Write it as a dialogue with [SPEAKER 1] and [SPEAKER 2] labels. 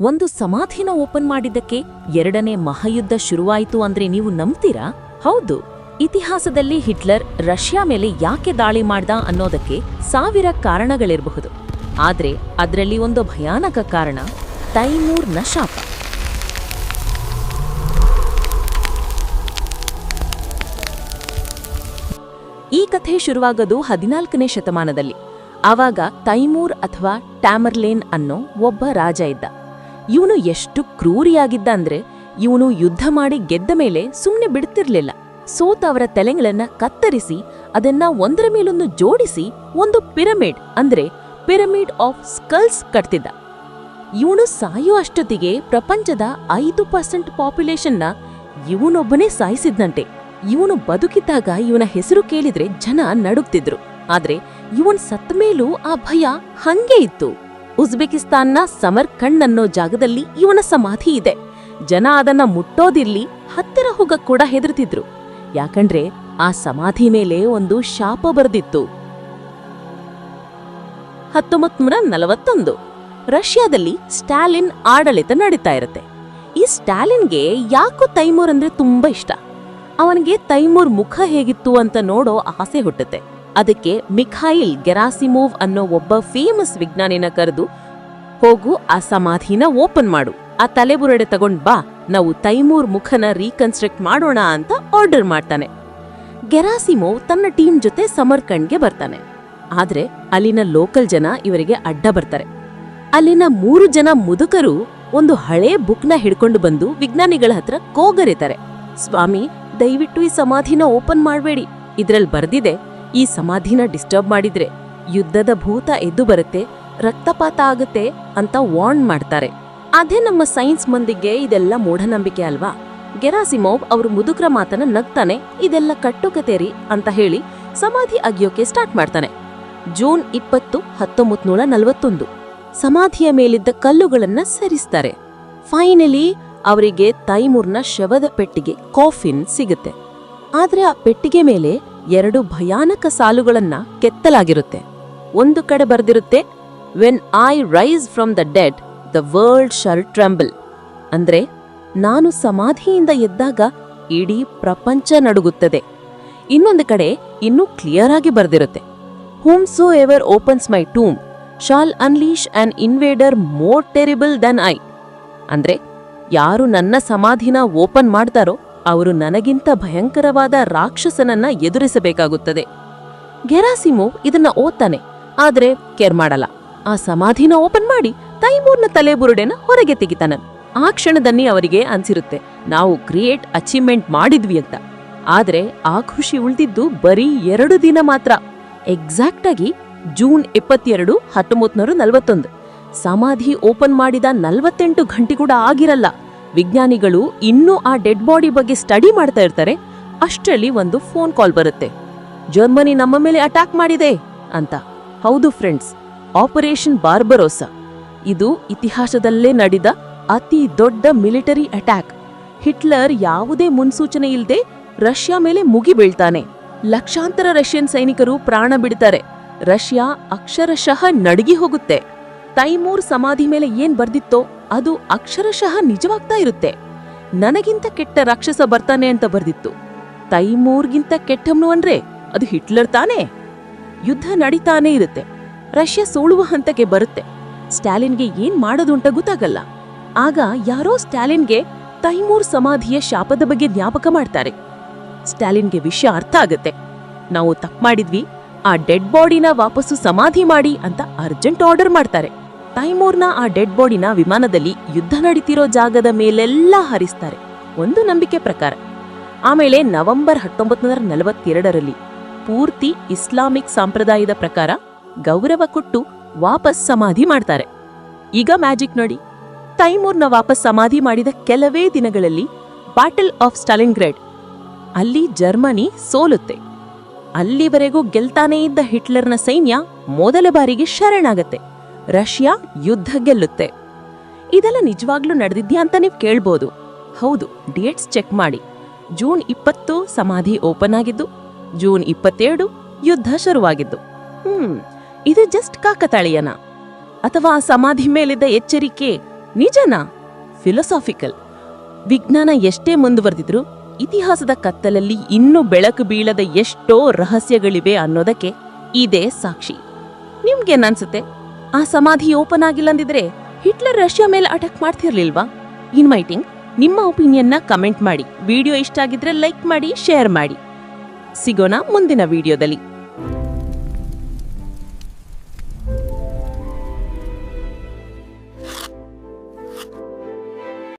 [SPEAKER 1] ಒಂದು ಸಮಾಧಿನ ಓಪನ್ ಮಾಡಿದ್ದಕ್ಕೆ ಎರಡನೇ ಮಹಾಯುದ್ಧ ಶುರುವಾಯಿತು ಅಂದ್ರೆ ನೀವು ನಂಬ್ತೀರಾ? ಹೌದು. ಇತಿಹಾಸದಲ್ಲಿ ಹಿಟ್ಲರ್ ರಷ್ಯಾ ಮೇಲೆ ಯಾಕೆ ದಾಳಿ ಮಾಡ್ದ ಅನ್ನೋದಕ್ಕೆ ಸಾವಿರ ಕಾರಣಗಳಿರಬಹುದು. ಆದ್ರೆ ಅದರಲ್ಲಿ ಒಂದು ಭಯಾನಕ ಕಾರಣ ತೈಮೂರ್ನ ಶಾಪ. ಈ ಕಥೆ ಶುರುವಾಗೋದು ಹದಿನಾಲ್ಕನೇ ಶತಮಾನದಲ್ಲಿ. ಆವಾಗ ತೈಮೂರ್ ಅಥವಾ ಟ್ಯಾಮರ್ಲೇನ್ ಅನ್ನೋ ಒಬ್ಬ ರಾಜ ಇದ್ದ. ಇವನು ಎಷ್ಟು ಕ್ರೂರಿಯಾಗಿದ್ದ ಅಂದ್ರೆ ಇವನು ಯುದ್ಧ ಮಾಡಿ ಗೆದ್ದ ಮೇಲೆ ಸುಮ್ಮನೆ ಬಿಡ್ತಿರ್ಲಿಲ್ಲ. ಸೋತ ಅವರ ತಲೆಗಳನ್ನ ಕತ್ತರಿಸಿ, ಅದನ್ನ ಒಂದರ ಮೇಲೊಂದು ಜೋಡಿಸಿ ಒಂದು ಪಿರಮಿಡ್, ಅಂದ್ರೆ ಪಿರಮಿಡ್ ಆಫ್ ಸ್ಕಲ್ಸ್ ಕಟ್ತಿದ್ದ. ಇವನು ಸಾಯೋ ಅಷ್ಟೊತ್ತಿಗೆ ಪ್ರಪಂಚದ ಐದು ಪರ್ಸೆಂಟ್ ಪಾಪ್ಯುಲೇಷನ್ನ ಇವನೊಬ್ಬನೇ ಸಾಯಿಸಿದ್ನಂತೆ. ಇವನು ಬದುಕಿದ್ದಾಗ ಇವನ ಹೆಸರು ಕೇಳಿದ್ರೆ ಜನ ನಡುಗ್ತಿದ್ರು. ಆದ್ರೆ ಇವನ್ ಸತ್ತ ಮೇಲೂ ಆ ಭಯ ಹಂಗೆ ಇತ್ತು. ಉಜ್ಬೆಕಿಸ್ತಾನ್ನ ಸಮರ್ಖಂಡ್ ಅನ್ನೋ ಜಾಗದಲ್ಲಿ ಇವನ ಸಮಾಧಿ ಇದೆ. ಜನ ಅದನ್ನ ಮುಟ್ಟೋದಿರ್ಲಿ, ಹತ್ತಿರ ಹೋಗಕ್ ಕೂಡ ಹೆದರ್ತಿದ್ರು. ಯಾಕಂದ್ರೆ ಆ ಸಮಾಧಿ ಮೇಲೆ ಒಂದು ಶಾಪ ಬರೆದಿತ್ತು. ಹತ್ತೊಂಬತ್ ನಲವತ್ತೊಂದು ರಷ್ಯಾದಲ್ಲಿ ಸ್ಟಾಲಿನ್ ಆಡಳಿತ ನಡೀತಾ ಇರುತ್ತೆ. ಈ ಸ್ಟಾಲಿನ್ಗೆ ಯಾಕೋ ತೈಮೂರ್ ಅಂದ್ರೆ ತುಂಬಾ ಇಷ್ಟ. ಅವನಿಗೆ ತೈಮೂರ್ ಮುಖ ಹೇಗಿತ್ತು ಅಂತ ನೋಡೋ ಆಸೆ ಹುಟ್ಟುತ್ತೆ. ಅದಕ್ಕೆ ಮಿಖಾಯಿಲ್ ಗೆರಾಸಿಮೋವ್ ಅನ್ನೋ ಒಬ್ಬ ಫೇಮಸ್ ವಿಜ್ಞಾನಿನ ಕರೆದು, ಹೋಗು ಆ ಸಮಾಧಿನ ಓಪನ್ ಮಾಡು. ಆ ತಲೆಬುರಡೆ ತಗೊಂಡ್ ಬಾ, ನಾವು ತೈಮೂರ್ ಮುಖನ ರೀಕನ್ಸ್ಟ್ರಕ್ಟ್ ಮಾಡೋಣ ಅಂತ ಆರ್ಡರ್ ಮಾಡ್ತಾನೆ. ಗೆರಾಸಿಮೋವ್ ತನ್ನ ಟೀಮ್ ಜೊತೆ ಸಮರ್ಕಂಡ್ಗೆ ಬರ್ತಾನೆ. ಆದ್ರೆ ಅಲ್ಲಿನ ಲೋಕಲ್ ಜನ ಇವರಿಗೆ ಅಡ್ಡ ಬರ್ತಾರೆ. ಅಲ್ಲಿನ ಮೂರು ಜನ ಮುದುಕರು ಒಂದು ಹಳೇ ಬುಕ್ನ ಹಿಡ್ಕೊಂಡು ಬಂದು ವಿಜ್ಞಾನಿಗಳ ಹತ್ರ ಕೋಗರಿತಾರೆ. ಸ್ವಾಮಿ, ದಯವಿಟ್ಟು ಈ ಸಮಾಧಿನ ಓಪನ್ ಮಾಡಬೇಡಿ. ಇದ್ರಲ್ಲಿ ಬರ್ದಿದೆ ಈ ಸಮಾಧಿನ ಡಿಸ್ಟರ್ಬ್ ಮಾಡಿದ್ರೆ ಯುದ್ಧದ ಭೂತ ಎದ್ದು ಬರುತ್ತೆ, ರಕ್ತಪಾತ ಆಗುತ್ತೆ ಅಂತ ವಾರ್ನ್ ಮಾಡ್ತಾರೆ. ಅದೇ ನಮ್ಮ ಸೈನ್ಸ್ ಮಂದಿಗೆ ಇದೆಲ್ಲ ಮೂಢನಂಬಿಕೆ ಅಲ್ವಾ? ಗೆರಾಸಿಮೋವ್ ಅವರು ಮುದುಕ್ರ ಮಾತನ್ನ ನಗ್ತಾನೆ, ಇದೆಲ್ಲ ಕಟ್ಟುಕತೆರಿ ಅಂತ ಹೇಳಿ ಸಮಾಧಿ ಅಗಿಯೋಕೆ ಸ್ಟಾರ್ಟ್ ಮಾಡ್ತಾನೆ. ಜೂನ್ ಇಪ್ಪತ್ತು ಹತ್ತೊಂಬತ್ ನೂರ ನಲವತ್ತೊಂದು. ಸಮಾಧಿಯ ಮೇಲಿದ್ದ ಕಲ್ಲುಗಳನ್ನ ಸರಿಸ್ತಾರೆ. ಫೈನಲಿ ಅವರಿಗೆ ತೈಮೂರ್ನ ಶವದ ಪೆಟ್ಟಿಗೆ, ಕಾಫಿನ್ ಸಿಗುತ್ತೆ. ಆದ್ರೆ ಆ ಪೆಟ್ಟಿಗೆ ಮೇಲೆ ಎರಡು ಭಯಾನಕ ಸಾಲುಗಳನ್ನ ಕೆತ್ತಲಾಗಿರುತ್ತೆ. ಒಂದು ಕಡೆ ಬರೆದಿರುತ್ತೆ when I rise from the dead the world shall tremble ಅಂದ್ರೆ, ನಾನು ಸಮಾಧಿಯಿಂದ ಎದ್ದಾಗ ಇಡೀ ಪ್ರಪಂಚ ನಡುಗುತ್ತದೆ. ಇನ್ನೊಂದು ಕಡೆ ಇನ್ನೂ ಕ್ಲಿಯರ್ ಆಗಿ ಬರೆದಿರುತ್ತೆ. Whomsoever opens my tomb shall unleash an invader more terrible than I ಅಂದ್ರೆ, ಯಾರು ನನ್ನ ಸಮಾಧಿನ ಓಪನ್ ಮಾಡ್ತಾರೋ ಅವರು ನನಗಿಂತ ಭಯಂಕರವಾದ ರಾಕ್ಷಸನನ್ನ ಎದುರಿಸಬೇಕಾಗುತ್ತದೆ. ಗೆರಾಸಿಮು ಇದನ್ನ ಓದ್ತಾನೆ, ಆದ್ರೆ ಕೇರ್ ಮಾಡಲ್ಲ. ಆ ಸಮಾಧಿನ ಓಪನ್ ಮಾಡಿ ತೈಮೂರ್ನ ತಲೆಬುರುಡೆನ ಹೊರಗೆ ತೆಗಿತಾನ. ಆ ಕ್ಷಣದಲ್ಲಿ ಅವರಿಗೆ ಅನ್ಸಿರುತ್ತೆ, ನಾವು ಕ್ರಿಯೇಟ್ ಅಚೀವ್ಮೆಂಟ್ ಮಾಡಿದ್ವಿ ಅಂತ. ಆದ್ರೆ ಆ ಖುಷಿ ಉಳಿದಿದ್ದು ಬರೀ ಎರಡು ದಿನ ಮಾತ್ರ. ಎಕ್ಸಾಕ್ಟ್ ಆಗಿ ಜೂನ್ ಇಪ್ಪತ್ತೆರಡು ಹತ್ತೊಂಬತ್ ನೂರ ನಲವತ್ತೊಂದು. ಸಮಾಧಿ ಓಪನ್ ಮಾಡಿದ ನಲವತ್ತೆಂಟು ಗಂಟೆ ಕೂಡ ಆಗಿರಲ್ಲ. ವಿಜ್ಞಾನಿಗಳು ಇನ್ನೂ ಆ ಡೆಡ್ ಬಾಡಿ ಬಗ್ಗೆ ಸ್ಟಡಿ ಮಾಡ್ತಾ ಇರ್ತಾರೆ. ಅಷ್ಟರಲ್ಲಿ ಒಂದು ಫೋನ್ ಕಾಲ್ ಬರುತ್ತೆ. ಜರ್ಮನಿ ನಮ್ಮ ಮೇಲೆ ಅಟ್ಯಾಕ್ ಮಾಡಿದೆ ಅಂತ. ಹೌದು ಫ್ರೆಂಡ್ಸ್, ಆಪರೇಷನ್ ಬಾರ್ಬರೋಸ. ಇದು ಇತಿಹಾಸದಲ್ಲೇ ನಡೆದ ಅತಿ ದೊಡ್ಡ ಮಿಲಿಟರಿ ಅಟ್ಯಾಕ್. ಹಿಟ್ಲರ್ ಯಾವುದೇ ಮುನ್ಸೂಚನೆ ಇಲ್ಲದೆ ರಷ್ಯಾ ಮೇಲೆ ಮುಗಿ ಬೀಳ್ತಾನೆ. ಲಕ್ಷಾಂತರ ರಷ್ಯನ್ ಸೈನಿಕರು ಪ್ರಾಣ ಬಿಡ್ತಾರೆ. ರಷ್ಯಾ ಅಕ್ಷರಶಃ ನಡಗಿ ಹೋಗುತ್ತೆ. ತೈಮೂರ್ ಸಮಾಧಿ ಮೇಲೆ ಏನ್ ಬರ್ದಿತ್ತೋ ಅದು ಅಕ್ಷರಶಃ ನಿಜವಾಗ್ತಾ ಇರುತ್ತೆ. ನನಗಿಂತ ಕೆಟ್ಟ ರಾಕ್ಷಸ ಬರ್ತಾನೆ ಅಂತ ಬರ್ದಿತ್ತು. ತೈಮೂರ್ಗಿಂತ ಕೆಟ್ಟವನು ಅಂದ್ರೆ ಅದು ಹಿಟ್ಲರ್ ತಾನೇ? ಯುದ್ಧ ನಡೀತಾನೇ ಇರುತ್ತೆ. ರಷ್ಯಾ ಸೋಳುವ ಹಂತಕ್ಕೆ ಬರುತ್ತೆ. ಸ್ಟಾಲಿನ್ಗೆ ಏನ್ ಮಾಡೋದು ಅಂತ ಗೊತ್ತಾಗಲ್ಲ. ಆಗ ಯಾರೋ ಸ್ಟಾಲಿನ್ಗೆ ತೈಮೂರ್ ಸಮಾಧಿಯ ಶಾಪದ ಬಗ್ಗೆ ಜ್ಞಾಪಕ ಮಾಡ್ತಾರೆ. ಸ್ಟಾಲಿನ್ಗೆ ವಿಷಯ ಅರ್ಥ ಆಗತ್ತೆ. ನಾವು ತಪ್ಪು ಮಾಡಿದ್ವಿ, ಆ ಡೆಡ್ ಬಾಡಿನ ವಾಪಸ್ಸು ಸಮಾಧಿ ಮಾಡಿ ಅಂತ ಅರ್ಜೆಂಟ್ ಆರ್ಡರ್ ಮಾಡ್ತಾರೆ. ತೈಮೂರ್ನ ಆ ಡೆಡ್ ಬಾಡಿನ ವಿಮಾನದಲ್ಲಿ ಯುದ್ಧ ನಡೀತಿರೋ ಜಾಗದ ಮೇಲೆಲ್ಲ ಹರಿಸ್ತಾರೆ. ಒಂದು ನಂಬಿಕೆ ಪ್ರಕಾರ. ಆಮೇಲೆ ನವೆಂಬರ್ ಹತ್ತೊಂಬತ್ತು ನಲವತ್ತೆರಡರಲ್ಲಿ ಪೂರ್ತಿ ಇಸ್ಲಾಮಿಕ್ ಸಂಪ್ರದಾಯದ ಪ್ರಕಾರ ಗೌರವ ಕೊಟ್ಟು ವಾಪಸ್ ಸಮಾಧಿ ಮಾಡ್ತಾರೆ. ಈಗ ಮ್ಯಾಜಿಕ್ ನೋಡಿ. ತೈಮೂರ್ನ ವಾಪಸ್ ಸಮಾಧಿ ಮಾಡಿದ ಕೆಲವೇ ದಿನಗಳಲ್ಲಿ ಬ್ಯಾಟಲ್ ಆಫ್ ಸ್ಟಾಲಿನ್ಗ್ರೆಡ್, ಅಲ್ಲಿ ಜರ್ಮನಿ ಸೋಲುತ್ತೆ. ಅಲ್ಲಿವರೆಗೂ ಗೆಲ್ತಾನೇ ಇದ್ದ ಹಿಟ್ಲರ್ನ ಸೈನ್ಯ ಮೊದಲ ಬಾರಿಗೆ ಶರಣಾಗತ್ತೆ. ರಷ್ಯಾ ಯುದ್ಧ ಗೆಲ್ಲುತ್ತೆ. ಇದೆಲ್ಲ ನಿಜವಾಗ್ಲೂ ನಡೆದಿದ್ಯಾ ಅಂತ ನೀವು ಕೇಳ್ಬೋದು. ಹೌದು ಡೇಟ್ಸ್ ಚೆಕ್ ಮಾಡಿ. ಜೂನ್ ಇಪ್ಪತ್ತು ಸಮಾಧಿ ಓಪನ್ ಆಗಿದ್ದು, ಜೂನ್ ಇಪ್ಪತ್ತೆರಡು ಯುದ್ಧ ಶುರುವಾಗಿದ್ದು. ಹ್ಮ್, ಇದು ಜಸ್ಟ್ ಕಾಕತಾಳೀಯನ? ಅಥವಾ ಸಮಾಧಿ ಮೇಲಿದ್ದ ಎಚ್ಚರಿಕೆ ನಿಜನಾ? ಫಿಲಸಾಫಿಕಲ್ ವಿಜ್ಞಾನ ಎಷ್ಟೇ ಮುಂದುವರೆದಿದ್ರು, ಇತಿಹಾಸದ ಕತ್ತಲಲ್ಲಿ ಇನ್ನೂ ಬೆಳಕು ಬೀಳದ ಎಷ್ಟೋ ರಹಸ್ಯಗಳಿವೆ ಅನ್ನೋದಕ್ಕೆ ಇದೇ ಸಾಕ್ಷಿ. ನಿಮ್ಗೇನನ್ಸುತ್ತೆ ಆ ಸಮಾಧಿ ಓಪನ್ ಆಗಿಲ್ಲ ಅಂದಿದ್ರೆ ಹಿಟ್ಲರ್ ರಷ್ಯಾ ಮೇಲೆ ಅಟ್ಯಾಕ್ ಮಾಡ್ತಿರ್ಲಿಲ್ವಾ? ಇನ್ವೈಟಿಂಗ್ ನಿಮ್ಮ ಒಪಿನಿಯನ್ನ ಕಮೆಂಟ್ ಮಾಡಿ. ವಿಡಿಯೋ ಇಷ್ಟ ಆಗಿದ್ರೆ ಲೈಕ್ ಮಾಡಿ, ಶೇರ್ ಮಾಡಿ. ಸಿಗೋಣ ಮುಂದಿನ ವಿಡಿಯೋದಲ್ಲಿ.